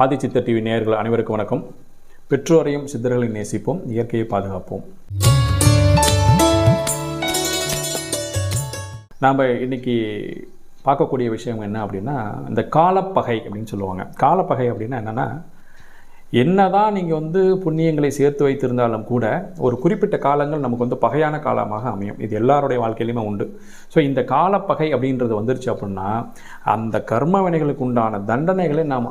ஆதி சித்தர் டிவி நேயர்கள் அனைவருக்கும் வணக்கம். பெற்றோரையும் சித்தர்களை நேசிப்போம். இயற்கையை பாதுகாப்போம். நாம் இன்னைக்கு பார்க்கக்கூடிய விஷயம் என்ன அப்படின்னா இந்த காலப்பகை அப்படின்னு சொல்லுவாங்க. காலப்பகை அப்படின்னா என்னென்னா என்னதான் நீங்கள் வந்து புண்ணியங்களை சேர்த்து வைத்திருந்தாலும் கூட ஒரு குறிப்பிட்ட காலங்கள் நமக்கு வந்து பகையான காலமாக அமையும். இது எல்லாருடைய வாழ்க்கையிலுமே உண்டு. ஸோ இந்த காலப்பகை அப்படின்றது வந்துருச்சு அப்படின்னா அந்த கர்ம வினைகளுக்கு உண்டான தண்டனைகளை நாம்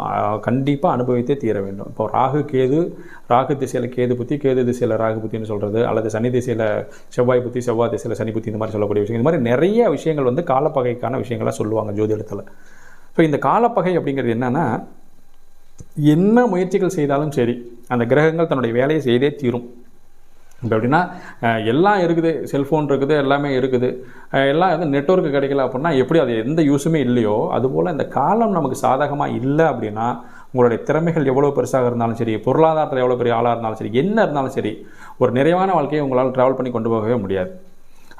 கண்டிப்பாக அனுபவித்தே தீர வேண்டும். இப்போ ராகு கேது ராகு திசையில் கேது புத்தி கேது திசையில் ராகு புத்தின்னு சொல்கிறது அல்லது சனி திசையில் செவ்வாய் புத்தி செவ்வாய் திசையில் சனி புத்தி இந்த மாதிரி சொல்லக்கூடிய விஷயம் இந்த மாதிரி நிறைய விஷயங்கள் வந்து காலப்பகைக்கான விஷயங்களாக சொல்லுவாங்க ஜோதிடத்தில். ஸோ இந்த காலப்பகை அப்படிங்கிறது என்னென்னா என்ன முயற்சிகள் செய்தாலும் சரி அந்த கிரகங்கள் தன்னுடைய வேலையை செய்தே தீரும். இப்போ எப்படின்னா எல்லாம் இருக்குது செல்ஃபோன் இருக்குது எல்லாமே இருக்குது. எல்லாம் எதுவும் நெட்ஒர்க் கிடைக்கல அப்படின்னா எப்படி அது எந்த யூஸுமே இல்லையோ அதுபோல் இந்த காலம் நமக்கு சாதகமாக இல்லை அப்படின்னா உங்களுடைய திறமைகள் எவ்வளோ பெருசாக இருந்தாலும் சரி பொருளாதாரத்தில் எவ்வளோ பெரிய ஆளாக இருந்தாலும் சரி என்ன இருந்தாலும் சரி ஒரு நிறைவான வாழ்க்கையை உங்களால் ட்ராவல் பண்ணி கொண்டு போகவே முடியாது.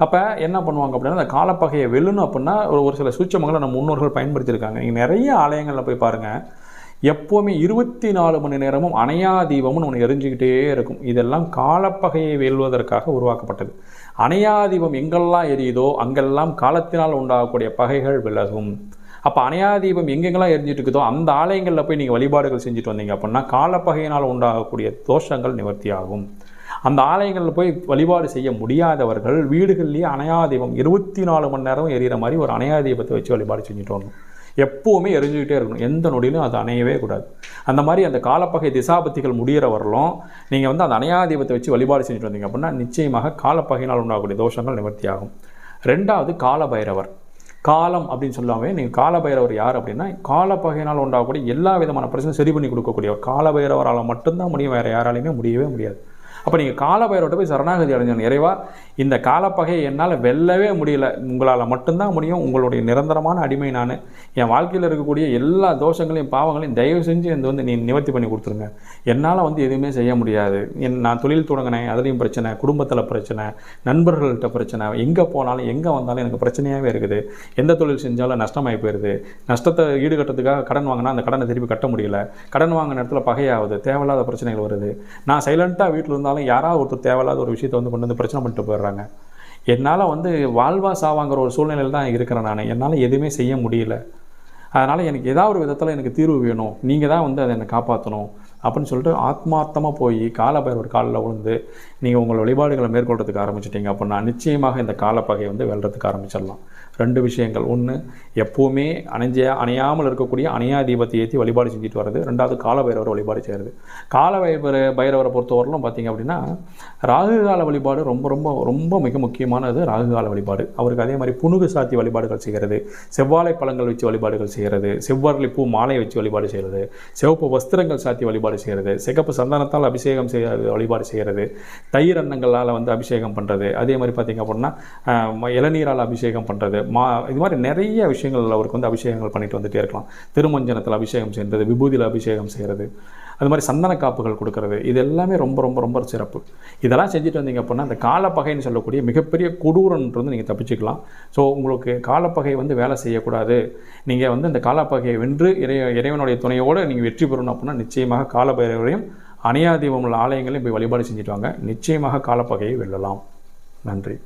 அப்போ என்ன பண்ணுவாங்க அப்படின்னா அந்த காலப்பகையை வெல்லணும் அப்படின்னா ஒரு ஒரு சில சூட்சமங்களை நம்ம முன்னோர்கள் பயன்படுத்தியிருக்காங்க. நீங்கள் நிறைய ஆலயங்களில் போய் பாருங்கள் எப்போவுமே இருபத்தி நாலு மணி நேரமும் அணையா தீபம்னு ஒன்று எரிஞ்சுக்கிட்டே இருக்கும். இதெல்லாம் காலப்பகையை வெல்வதற்காக உருவாக்கப்பட்டது. அணையா தீபம் எங்கெல்லாம் எரியுதோ அங்கெல்லாம் காலத்தினால் உண்டாகக்கூடிய பகைகள் விலகும். அப்போ அணையா தீபம் எங்கெங்கெல்லாம் எரிஞ்சிட்டு இருக்குதோ அந்த ஆலயங்களில் போய் நீங்கள் வழிபாடுகள் செஞ்சுட்டு வந்தீங்க அப்படின்னா காலப்பகையினால் உண்டாகக்கூடிய தோஷங்கள் நிவர்த்தி ஆகும் அந்த ஆலயங்களில் போய் வழிபாடு செய்ய முடியாதவர்கள் வீடுகள்லேயே அணையா தீபம் இருபத்தி நாலு மணி நேரம் எரியிற மாதிரி ஒரு அணையா தீபத்தை வச்சு வழிபாடு செஞ்சுட்டு வரணும். எப்போவுமே எரிஞ்சுக்கிட்டே இருக்கணும். எந்த நொடியிலும் அது அணையவே கூடாது. அந்த மாதிரி அந்த காலப்பகை திசாபத்திகள் முடிகிற வரலும் நீங்கள் வந்து அந்த அணையாதீபத்தை வச்சு வழிபாடு செஞ்சுட்டு வந்தீங்க அப்படின்னா நிச்சயமாக காலப்பகையினால் உண்டாகக்கூடிய தோஷங்கள் நிவர்த்தியாகும். ரெண்டாவது காலபைரவர். காலம் அப்படின்னு சொல்லாமே நீங்கள் காலபைரவர் யார் அப்படின்னா காலப்பகையினால் உண்டாகக்கூடிய எல்லா விதமான பிரச்சனையும் சரி பண்ணி கொடுக்கக்கூடியவர். காலபைரவரால் மட்டும்தான் முடியும் வேறு யாராலையுமே முடியவே முடியாது. அப்போ நீங்கள் காலபைரவர்கிட்ட போய் சரணாகதி அடைஞ்சணும். இறைவா இந்த காலப்பகையை என்னால் வெல்லவே முடியல. உங்களால் மட்டும்தான் முடியும். உங்களுடைய நிரந்தரமான அடிமை நான். என் வாழ்க்கையில் இருக்கக்கூடிய எல்லா தோஷங்களையும் பாவங்களையும் தயவு செஞ்சு இந்த வந்து நீ நிவர்த்தி பண்ணி கொடுத்துருங்க. என்னால் வந்து எதுவுமே செய்ய முடியாது. என் நான் தொழில் தொடங்கினேன். அதுலேயும் பிரச்சனை குடும்பத்தில் பிரச்சனை நண்பர்கள்கிட்ட பிரச்சனை. எங்கே போனாலும் எங்கே வந்தாலும் எனக்கு பிரச்சனையாகவே இருக்குது. எந்த தொழில் செஞ்சாலும் நஷ்டமாகி போயிடுது நஷ்டத்தை ஈடுகட்டுறதுக்காக கடன் வாங்கினா அந்த கடனை திருப்பி கட்ட முடியல. கடன் வாங்கின இடத்துல பகையாகுது தேவையில்லாத பிரச்சனைகள் வருது. நான் சைலண்ட்டாக வீட்டில் இருந்தாலும் யாராவது ஒருத்தர் தேவையில்லாத ஒரு விஷயத்தை வந்து கொண்டு வந்து பிரச்சனை பண்ணிட்டு போயிடுறாங்க. என்னால் வந்து வாழ்வா சாவாங்கிற ஒரு சூழ்நிலையில் தான் இருக்கிறேன் நான். என்னால் எதுவுமே செய்ய முடியல. அதனால் எனக்கு ஏதாவது ஒரு விதத்தில் எனக்கு தீர்வு வேணும். நீங்கள் தான் வந்து அதை என்னை காப்பாற்றணும் அப்படின்னு சொல்லிட்டு ஆத்மார்த்தமாக போய் காலபைரவர் காலில் விழுந்து நீங்கள் உங்கள் வழிபாடுகளை மேற்கொள்றதுக்கு ஆரம்பிச்சிட்டிங்க அப்படின்னா நிச்சயமாக இந்த காலப்பகையை வந்து வெல்றதுக்கு ஆரம்பிச்சிடலாம். ரெண்டு விஷயங்கள். ஒன்று எப்போவுமே அணைஞ்ச அணையாமல் இருக்கக்கூடிய அணையா தீபத்தை ஏற்றி வழிபாடு செஞ்சுட்டு வர்றது. ரெண்டாவது காலபைரவர் வழிபாடு செய்கிறது காலபைரவர பைரவரை பொறுத்தவரையிலும் பார்த்தீங்க அப்படின்னா ராகு கால வழிபாடு ரொம்ப ரொம்ப ரொம்ப மிக முக்கியமானது ராகு கால வழிபாடு. அவருக்கு அதே மாதிரி புனுகு சாத்தி வழிபாடுகள் செய்கிறது. செவ்வாழை பழங்கள் வச்சு வழிபாடுகள் செய்கிறது செவ்வாறு பூ மாலை வச்சு வழிபாடு செய்கிறது சிவப்பு வஸ்திரங்கள் சாத்தி வழிபாடு செய்கிறது சிகப்பு சந்தனத்தால் அபிஷேகம் செய்ய வழிபாடு செய்கிறது தயிர் அன்னங்களால் வந்து அபிஷேகம் பண்ணுறது அதே மாதிரி பார்த்தீங்க அப்படின்னா இளநீரால் அபிஷேகம் பண்ணுறது மா இது மாதிரி நிறைய விஷயங்கள் அவருக்கு வந்து அபிஷேகங்கள் பண்ணிட்டு வந்துகிட்டே இருக்கலாம். திருமஞ்சனத்தில் அபிஷேகம் செய்கிறது விபூதியில் அபிஷேகம் செய்கிறது அது மாதிரி சந்தன காப்புகள் கொடுக்கறது இது எல்லாமே ரொம்ப ரொம்ப ரொம்ப சிறப்பு. இதெல்லாம் செஞ்சுட்டு வந்தீங்க அப்படின்னா அந்த காலப்பகைன்னு சொல்லக்கூடிய மிகப்பெரிய கொடூரன்றது நீங்கள் தப்பிச்சுக்கலாம். ஸோ உங்களுக்கு காலப்பகை வந்து வேலை செய்யக்கூடாது. நீங்கள் வந்து இந்த காலப்பகையை வென்று இறை இறைவனுடைய துணையோடு நீங்கள் வெற்றி பெறணும் அப்படின்னா நிச்சயமாக காலபைரவரையும் அணையாதீபம் உள்ள ஆலயங்களையும் போய் வழிபாடு செஞ்சுட்டு வாங்க. நிச்சயமாக காலப்பகையை வெல்லலாம். நன்றி.